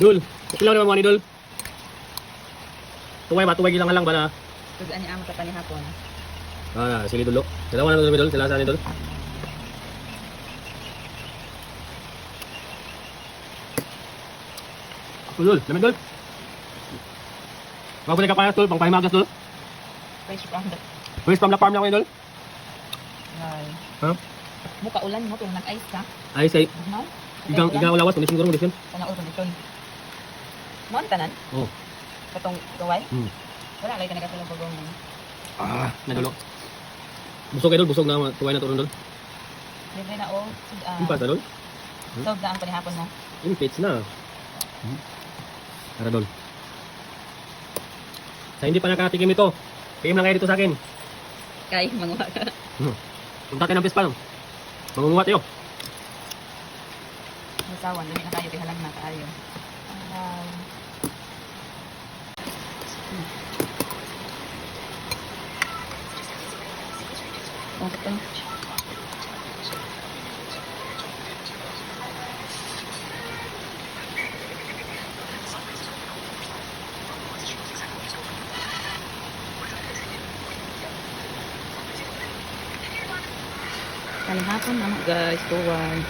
Dul, ilang naman mo ni Dul? Tuway ba? Tuway ilang lang ba na? Tugaan niya amo ka panihapon. Ah, sili Dulo. Dalawa na Dul, Dul. Sila sa ni Dul. Dul, lamin Dul. Magbalik ka pa Dul, pang pahimagas Dul. Fresh from the... First from the farm lang kayo Dul. Ay. Ha? Muka ulan mo, pero nag-ice ka. Ay, say, No? igang, igang ulawas, kung siguro kondisyon. Sana ulo nito. Mo tanan? Oo. Katong tuway? Hmm. Wala, lagi ka nagkatulog bagong. Ah, nadulo. Busog Dul, busog na tuway na turun Dul. Libre na o. Uh, Impas na Dul. Sog na ang panihapon mo. Impits na. Tara Dol. Sa hindi pa nakatikim ito, PM lang kayo dito sa akin. Kay, manguha ka. Punta tayo ng Vespa. Mangunguha tayo. Masawan, dali na tayo, pihalang na tayo. Ay. Oh, ito. Kalihapon naman guys, tuwan.